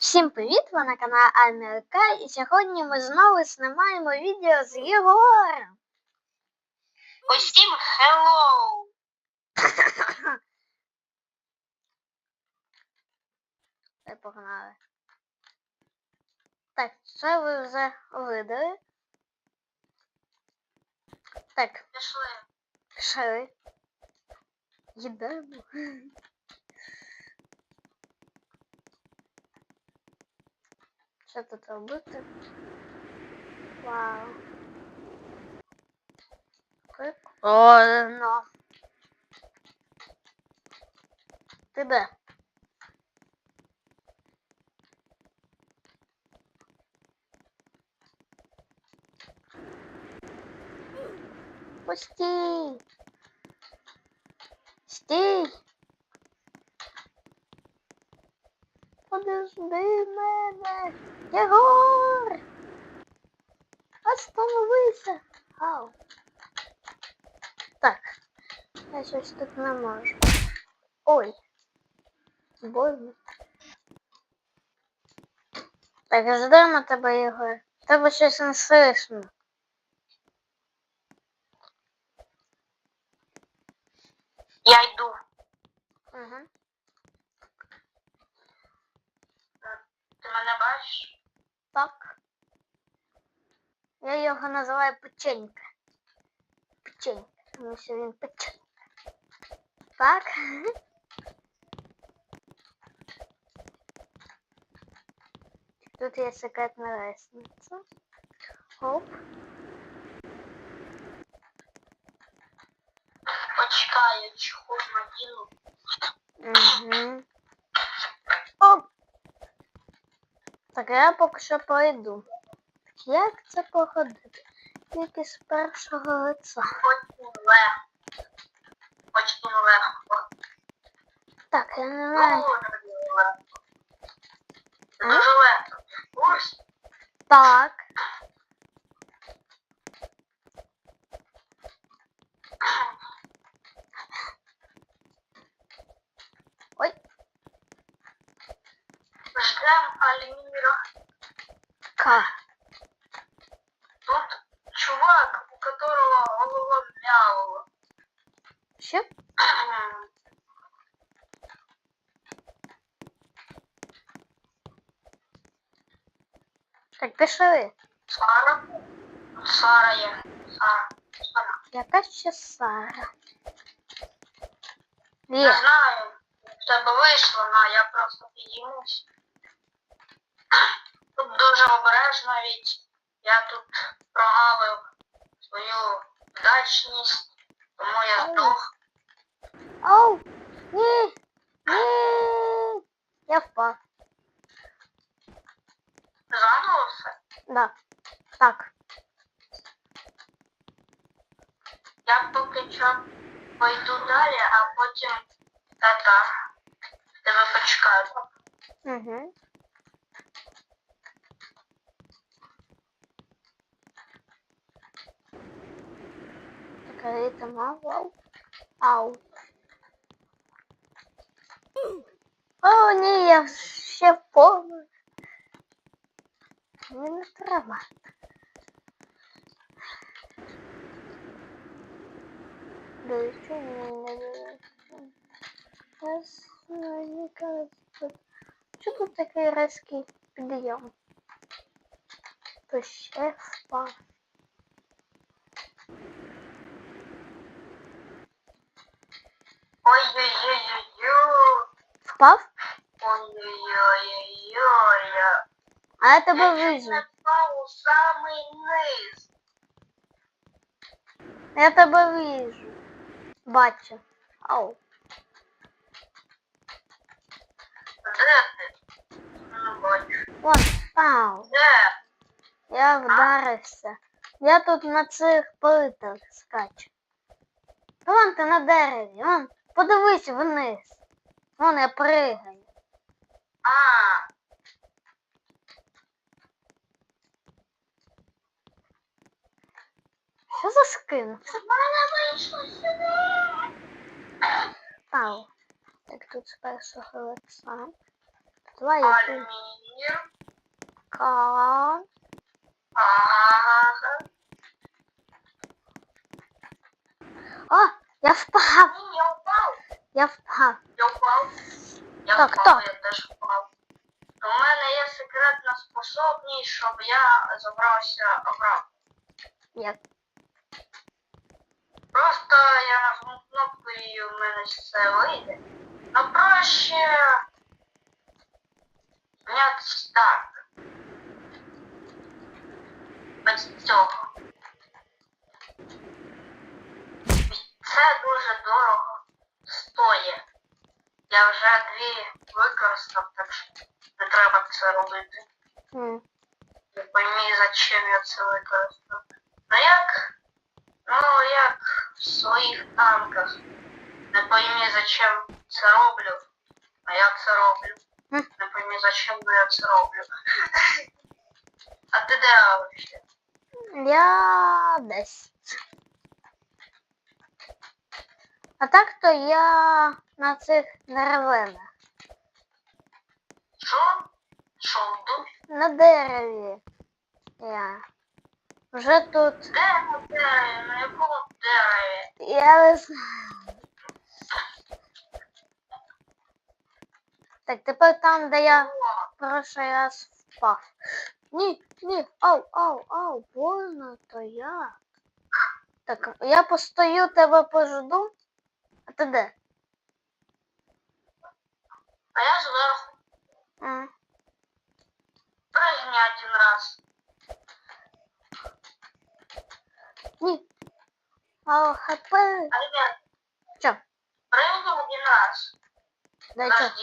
Всім привіт! Ви на каналі Америка і сьогодні ми знову знімаємо відео з Єгором. Усім hello! Та погнали. Так, це ви вже видали. Так, Пішли. пішли. Їдемо. Що тут робити? Вау. Прикольно. Ти де? Пусти. Стій. Подожди мене. Єгор. Остановися. Ау. Так. Я щось тут не можу. Ой. Больно. Так, ждемо тебе, Єгор. Тебе щось не слышно. його називаю печенька. Печенька. Тому що він печенька. Так. Тут є секретна лестниця. Оп. Почекай, я чехол надіну. Угу. Оп. Так, я поки що пройду. Як це походити? Тільки з першого лиця. Очень легко. Очень легко. Так, я не знаю. Дуже легко. Курс? Так. Ой, Ждем Альміра. ка. Тут чувак, у которого голова м'яла. Що? Так, пішли. Сара? Сара є. Сара. Сара. Яка ще Сара? Не знаю, в тебе вийшло, на я просто підіймусь. Тут дуже обережно від я тут прогавив свою вдачність, тому я здох. Оу! Ні! Ні! Я впав. Заново все. Да. Так. Я поки що пойду далі, а потім та-та. Тебе почекаю. Угу. Так, а это мало. Ау. О, ні, я ще повну. Мені не треба. Да що мені не дивиться? Раз, мені кажется, Чого тут такий різкий підйом? То ще впав. Ой-ой-ой-ой-ой. Впав? Ой-ой-ой-ой-ой. А я тебе Я вижу. не впав у самий низ. Я тебе вижу. Бачу. Ау. Де ти? Не бачу. Вон, ау. Де? Я вдарився. Я тут на цих плитах скачу. Вон ти на дереві. Вон, подивись вниз. Вон я пригаю. А, Що за скин? в мене вийшло сюди. Ау. Так тут з першого лиця. Давай я тут. Кан. О, я впав. Я впав. Я впав. Я впав. Я Так, впав, так. я теж впав. У мене є секретна способність, щоб я забрався обратно. Як? Просто я нажму кнопку і у мене все вийде. Ну проще знятися так. Без цього. Це дуже дорого стоїть. Я вже дві використав, так що не треба це робити. М. Не пойми, зачем я це використав. Ну як? Ну як в своїх танках. Не пойми, зачем це роблю. А я це роблю. Не пойми, зачем я це роблю. А ти де вообще? Я десь. А так то я на цих деревинах. Що? Що вду? На дереві. Я. Вже тут. Де на дереві? На якому дереві? Я не знаю. Так, тепер там, де я О, прошлий раз впав. Ні, ні, ау, ау, ау, больно то я. Так, я постою, тебе пожду. А ти де? а я зверху. М. Пригни один раз. Ні. Ау, хп. Альберт, Що? пригни один раз. Дай що? Подожди.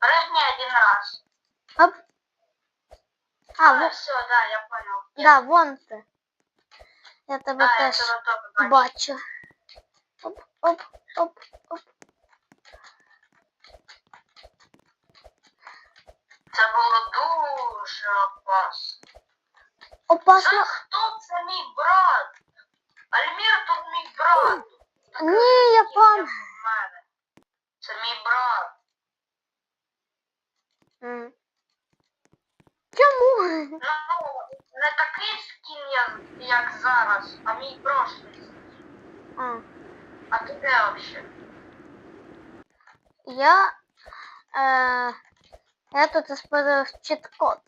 Прыгни один раз. Оп. А, А, во, все, да, я понял. да, вон ти. Я тебе Да, теж бачу. Оп, оп, оп, оп. Опасно. хто? Це мій брат. Альмір тут мій брат. Такий Ні, я же, пам- як в мене. Це мій брат. М. Чому? Ну, не такий скін, як, як зараз, а мій прошлий. А, А ти де вообще? я. Е, я тут использую чит-код.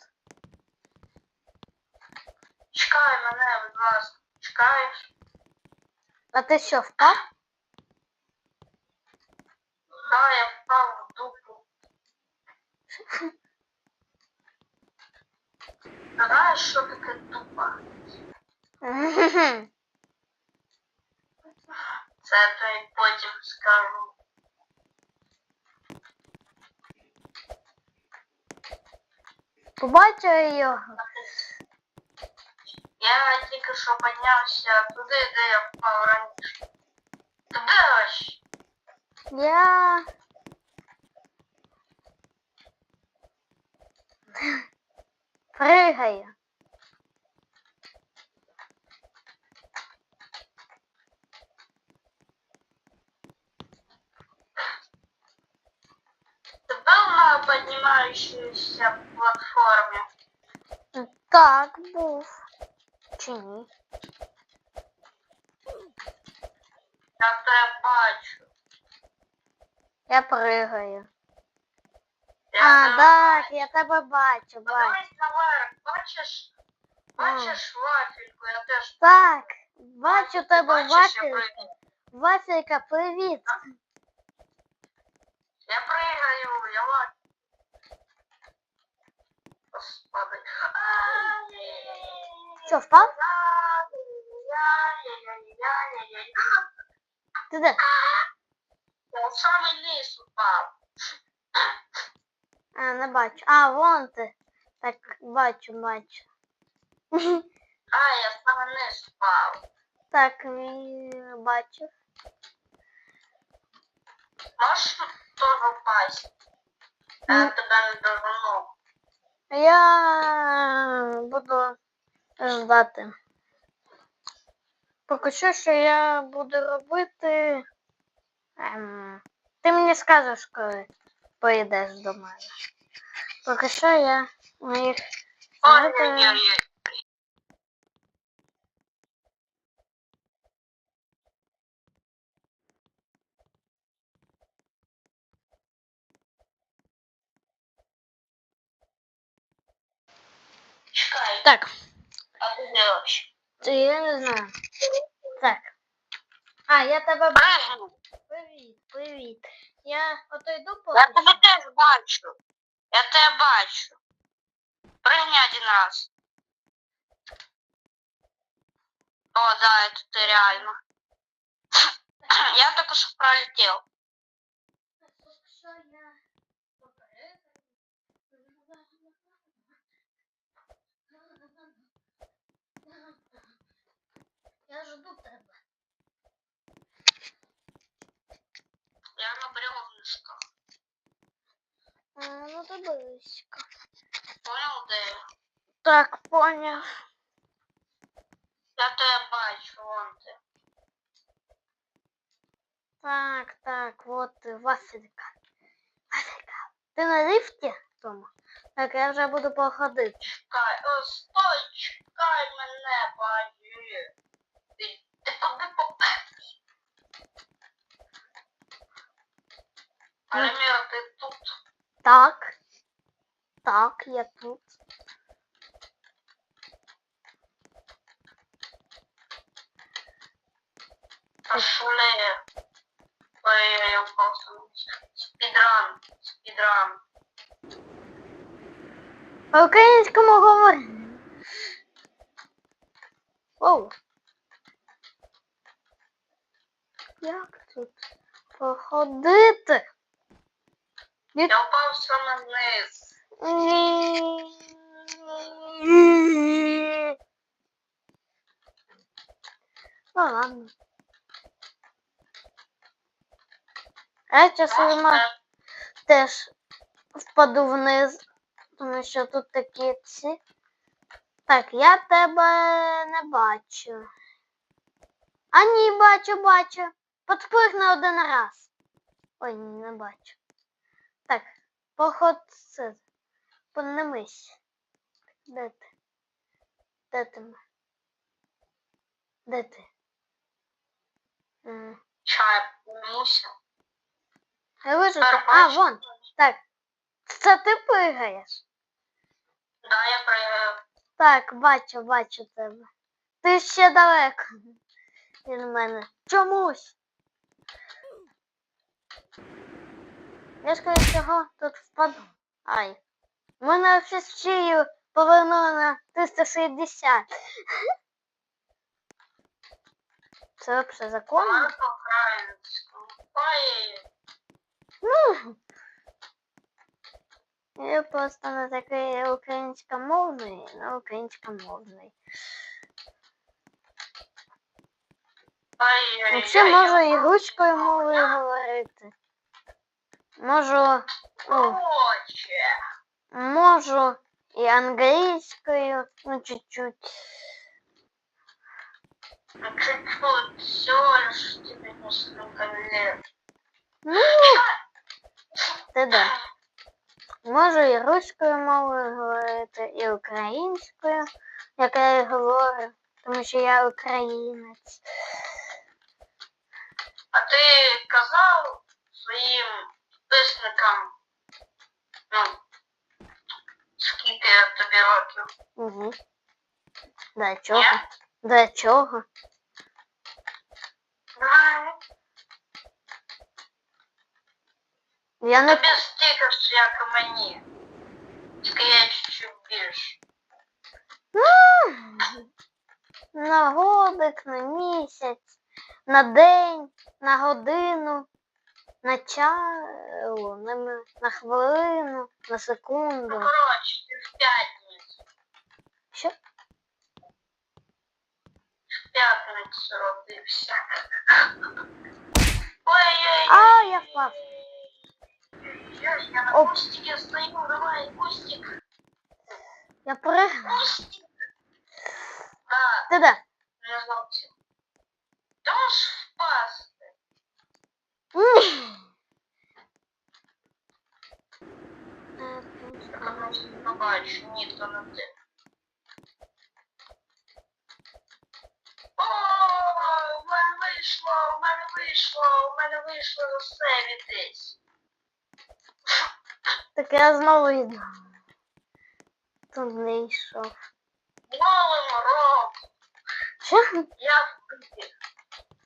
мене, будь ласка. Чекаєш? А ти що, впав? Да, я впав в дупу. Ти знаєш, що таке дупа? Це я тобі потім скажу. Побачив його. Я тільки що піднявся туди, де я впав раніше. Ти де ось? Я. Пригаю. Ти був на піднімаючійся платформі? Так, був. Чи ні? Я тебе бачу. Я пригаю. Я А, тебе так, бачу. я тебе бачу, бачу. Подивись наверх, бачиш? Бачиш вафельку, я теж Так, бачу тебе Бачиш, я вафелька. пригаю. Вафелька, привіт. Я пригаю, я лак. Господи. Що, впав? Ти де? Я в низ упав. А, не бачу. А, вон ти. Так, бачу, бачу. А, я в самий низ упав. Так, бачу. Можеш теж впасть? Я тебе не доверну. Я буду ждати. Поки що, що я буду робити. Ем, ти мені скажеш коли. прийдеш до мене. Поки що я моїх Ой-ой-ой. Так, я не знаю. Так. А, я тебе бачу. Привіт, привіт. Я ото йду Я тебе теж бачу. Я тебе бачу. Пригни один раз. О, да, это ты реально. Я только что пролетел. Жду тебе. Я на бревнышках. А, ну то близько. Понял, де я? Так, поняв. Я тебе бачу, вон ти. Так, так, вот ти, Василька. Василька, ти на ліфті, Тома? Так, я вже буду походити. Чекай, о, стой, чекай мене, бачи. Ти, ти куди попевся? Аліміра, ти тут. Так. Так, я тут. Пошли. Ой, я упал сам. Спідран, спідран. По українському говорю. Оу. Як тут походити? Я упав саме вниз. Ну ладно. Я часом теж впаду вниз, тому що тут такі ці. Так, я тебе не бачу. А ні, бачу, бачу. Подпригни один раз. Ой, не бачу. Поход це. Поднимись. Де ти? Де ти? Де ти? Муся. Я вижу. А, вон. Так. Це ти пригаєш? Да, я пригаю. Так, бачу, бачу тебе. Ти ще далеко від мене. Чомусь. Я скоріше всього тут впаду. Ай. Мене все з шию повернуло на 360. Це Вона законно? Ну. Я просто не такий українськомовний, не українськомовний. Взагалі можу і ручкою мовою говорити. Можу, Короче. можу і англійською, ну чуть-чуть. Ну, ти де? Можу і руською мовою говорити, і українською, як я і говорю, тому що я українець. А ти казав своїм підписникам, ну, скільки тобі років? Угу. Для чого? Ні? Для чого? Знаю. Я не Тобі стільки ж, як і мені. Тільки я чуть-чуть більше. Ну, на годик, на місяць, на день, на годину, на час, на, на хвилину, на Ну, секунду. коротше, ти в п'ятницю. Що? В п'ятницю родився. Ой-ой-ой. А, я впав. Я, я на Оп. кустике стою, давай, кустик. Я пригну. Кустик. Да, Ти де? не зовсім. Ти можеш впасти. Побачу. Ні, то не ти. О, в мене вийшло, в мене вийшло, в мене вийшло засейвітись. Так я знову йду. Тут не йшов. Роком. Що? Я в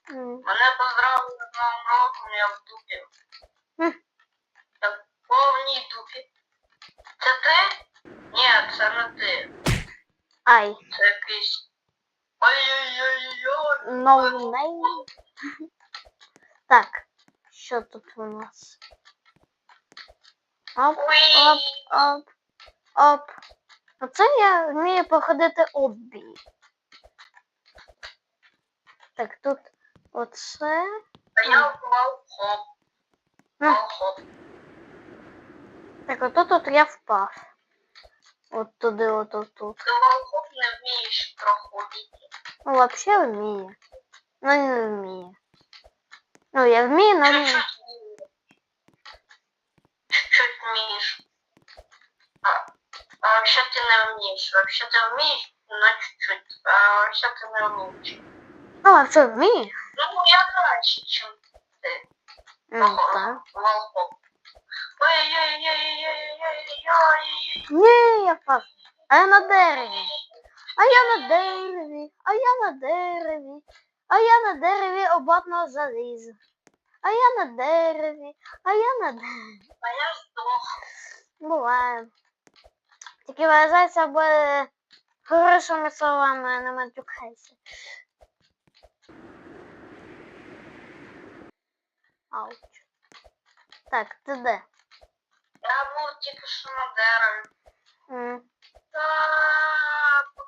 Мене поздравили з Новим роком, я в дупі. Я в повній дупі. Це ти? Ні, це не ти. Ай, Це якийсь. Ой-ой-ой-ой. новий. Так, що тут у нас? Оп, оп, оп, оп. Оце я вмію походити оббій. Так, тут оце. А я впав хоп. Ну. Впав хоп. Так, отут от я впав. От туди, от от тут. Ти волхов не вмієш проходити. Ну, взагалі вмію. Ну, не вмію. Ну, я вмію, але не... Чуть-чуть вмієш. А, а вообще ти не вмієш. Вообще ти вмієш, но чуть-чуть. А вообще ти не вмієш. Ну, а що вмію? Ну, я краще, ніж ти. Ну, так. Волхов. Ой-ой-ой-ой-ой-ой-ой-ой. Ні, я впав. А я на дереві. А я на дереві. А я на дереві. А я на дереві обатного заліза. А я на дереві. А я на дереві. А я здох. Буває. Тільки виражайся або хорошими словами, а не матюкайся. Ауч. Так, ти де? Я був тільки що на дереві. М. Та,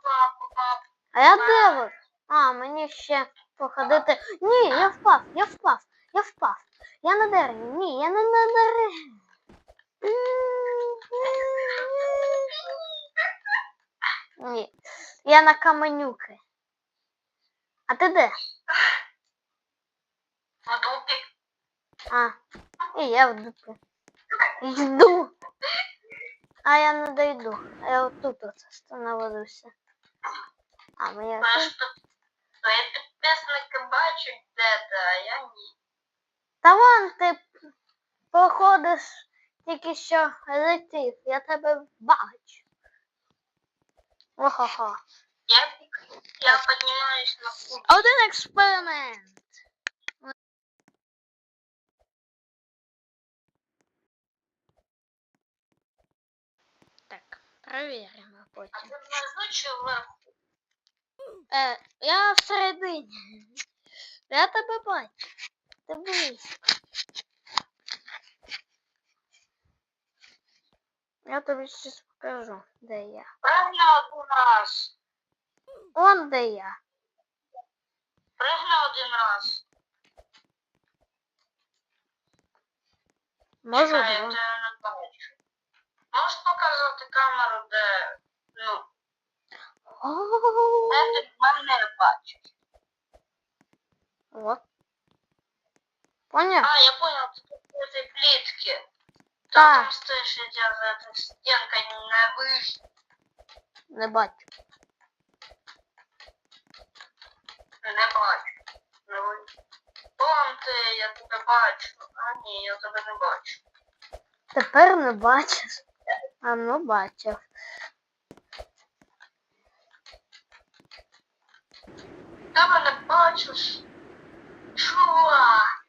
папа, папа. А я де? А, мені ще походити. Ні, я впав, я впав, я впав. Я на дереві. Ні, я не на дереві. Ні, я на каменюки. А ти де? В дупі. А, і я в дупі. Йду. А я не дойду. А я отут от остановився. А моя Тому що твої підписники бачать де ти, а я ні. Та вон ти проходиш тільки що летів, я тебе бачу. Охо-хо. Я, я піднімаюсь на куб. Один експеримент. Так, перевіримо А потім. ти внизу чи вверху? Е, я всередині. Я тебе бачу. Близько. Я тобі щось покажу, де я. Пригни один раз. Он де я. Пригни один раз. Можу Чекай, я тебе не бачу. Можеш показати камеру, де, ну, О, де ти мене бачиш? От. Поняв? А, я понял, ты в этой плитке. Ты Да. там стоишь, я тебя за этой стенкой не выше. Не бачу. Не бачу. Не вийшло. Вон ти, я тебе бачу. А ні, я тебе не бачу. Тепер не бачиш. А ну бачив. Тебе не бачиш. Чувак.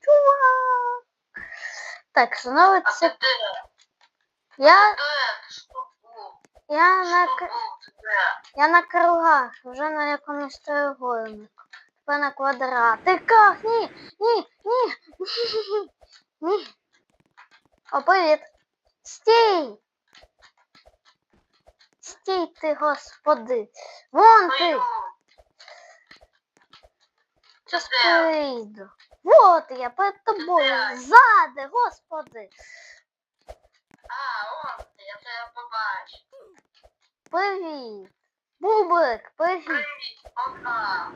Чувак. Так, знову А ти це. де? Я, Де? Що я, на, Що був? Я на кругах, вже на якомусь треугольнику. Тепер на квадратиках. Ні, ні, ні. Ні. О, привіт. Стій. Стій ти, господи. Вон ти. Прийду. Вот я перед тобою. Ззади, господи. А, вон ти, я тебе побачив. Привіт. Бублик, привіт. Привіт, пока.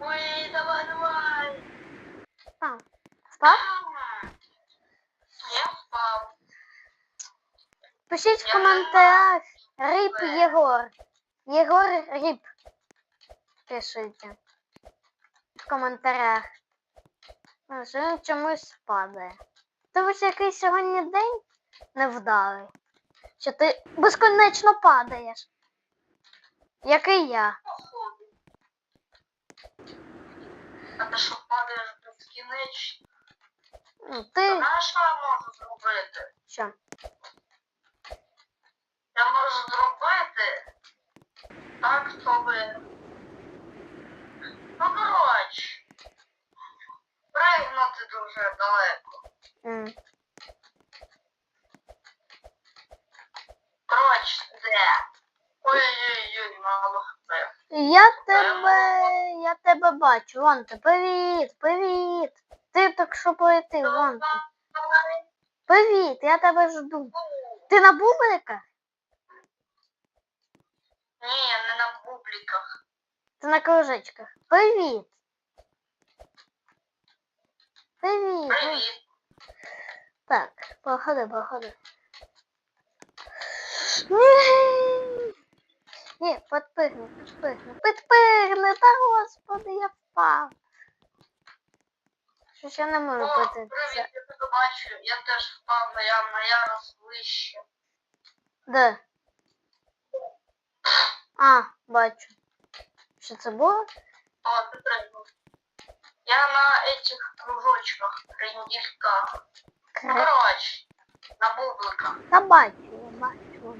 Ой, давай, давай. Впав? Ага. Я впав. Пишіть в коментарях Ріп. Єгор. Єгор Ріп. Пишіть. В коментарях. Що він чомусь падає. Тому що який сьогодні день невдалий. Що ти безконечно падаєш. Який я. А ти що падаєш безкінечно? Ну, Ти Знаєш, що я можу зробити? що? Я можу зробити так, щоб... Ну, коротше, пригнути дуже далеко. Коротше, де? Ой-ой-ой, мало хпив. Я тебе. Я тебе бачу. Вон ти. Привіт, привіт. Ти так що полетів, вон ти. Привіт, я тебе жду. Ти на бубликах? Ні, не на бубліках. Ти на кружечках. Привіт. Привіт. Привіт. Так, походи, походи. Ні, підпригни, підпригни, підпригни, та господи, я впав. Що ж я не можу О, пити привіт, я тебе бачу. Я теж впав, я на ярус вище. Де? А, бачу. Що це було? О, ти пригнув. Я на этих кружочках, крендільках. Ну, коротше, на бубликах. Та бачу, я бачу.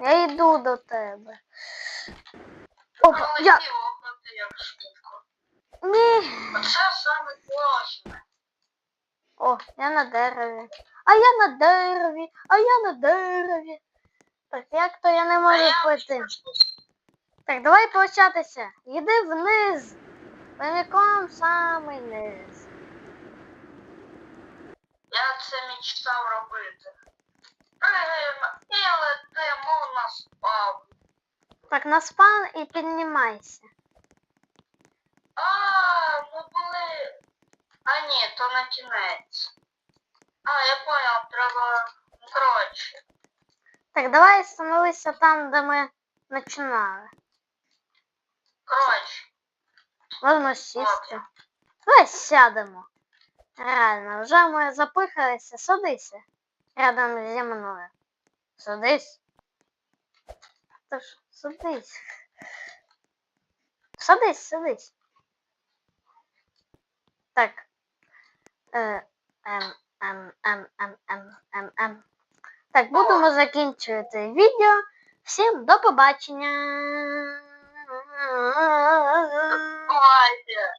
Я йду до тебе. Опа, Пролетів, я... Ні. Оце саме класне. О, я на дереві. А я на дереві, а я на дереві. Так як то я не можу я? Так, давай прощатися. Йди вниз. Прямиком самий низ. Я це мечтав робити. Пригаємо і летимо на спав. Так, на спан і піднімайся. А, ми були. А ні, то на кінець. А, я понял, треба. Ну, коротше. Так, давай становися там, де ми починали. Коротше. Можна сісти. Давай сядемо. Реально, вже ми запихалися. Садися. Рядом зі мною. Садись. Та ж, садись. Садись, садись. Так. Е, ем, ем, ем, ем, ем, ем, ем. Так, будемо закінчувати відео. Всім до побачення! До побачення!